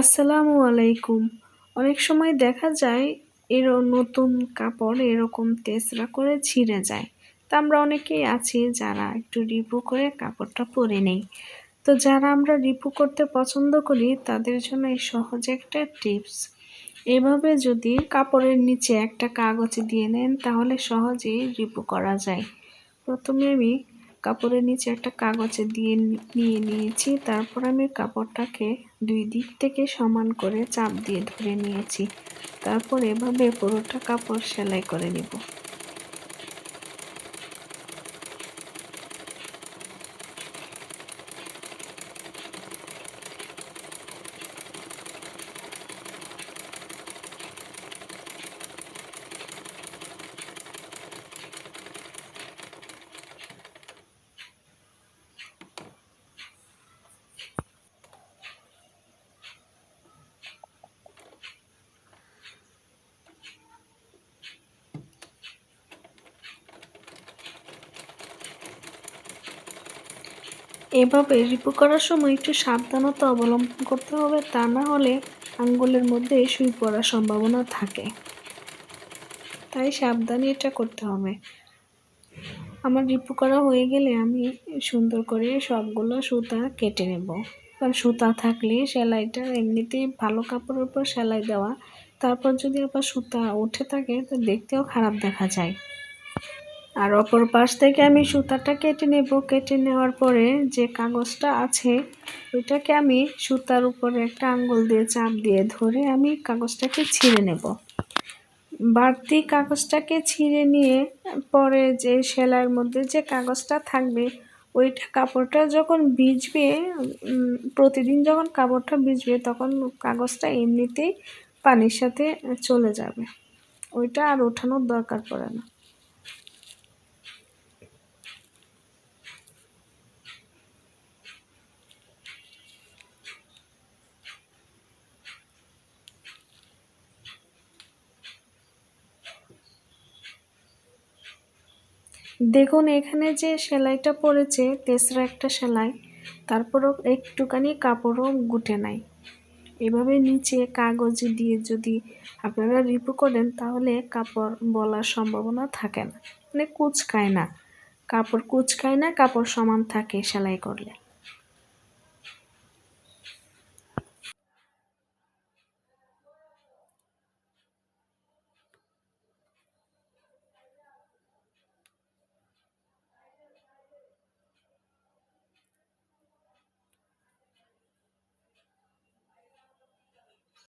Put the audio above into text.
আসসালামু আলাইকুম। অনেক সময় দেখা যায় এর নতুন কাপড় এরকম তেসরা করে ছিঁড়ে যায়। তা আমরা অনেকেই আছি যারা একটু রিপু করে কাপড়টা পরে নেই। তো যারা আমরা রিপু করতে পছন্দ করি, তাদের জন্য এই সহজ একটা টিপস। এভাবে যদি কাপড়ের নিচে একটা কাগজ দিয়ে নেন, তাহলে সহজেই রিপু করা যায়। প্রথমে আমি কাপড়ের নিচে একটা কাগজে দিয়ে নিয়ে নিয়েছি। তারপর আমি কাপড়টাকে দুই দিক থেকে সমান করে চাপ দিয়ে ধরে নিয়েছি। তারপর এভাবে পুরোটা কাপড় সেলাই করে নেব। এভাবে রিপু করার সময় একটু সাবধানতা অবলম্বন করতে হবে, তা না হলে আঙ্গুলের মধ্যে সুই পড়ার সম্ভাবনা থাকে। তাই সাবধানে এটা করতে হবে। আমার রিপু করা হয়ে গেলে আমি সুন্দর করে সবগুলো সুতা কেটে নেব। কারণ সুতা থাকলে সেলাইটা এমনিতেই ভালো কাপড়ের উপর সেলাই দেওয়া, তারপর যদি আবার সুতা উঠে থাকে, তো দেখতেও খারাপ দেখা যায়। আর অপর পাশ থেকে আমি সুতাটা কেটে নেব। কেটে নেওয়ার পরে যে কাগজটা আছে, ওইটাকে আমি সুতার উপরে একটা আঙ্গুল দিয়ে চাপ দিয়ে ধরে আমি কাগজটাকে ছিঁড়ে নেব। বাড়তি কাগজটাকে ছিঁড়ে নিয়ে পরে যে সেলাইয়ের মধ্যে যে কাগজটা থাকবে, ওইটা কাপড়টা যখন ভিজবে প্রতিদিন যখন কাপড়টা ভিজবে, তখন কাগজটা এমনিতেই পানির সাথে চলে যাবে। ওইটা আর ওঠানোর দরকার পড়ে না। দেখুন, এখানে যে সেলাইটা পড়েছে, তেসরা একটা সেলাই, তারপরও একটুখানি কাপড়ও গুটে নাই। এভাবে নিচে কাগজ দিয়ে যদি আপনারা রিপু করেন, তাহলে কাপড় বলার সম্ভাবনা থাকে না। মানে কুচকায় না। কাপড় কুচকায় না, কাপড় সমান থাকে সেলাই করলে।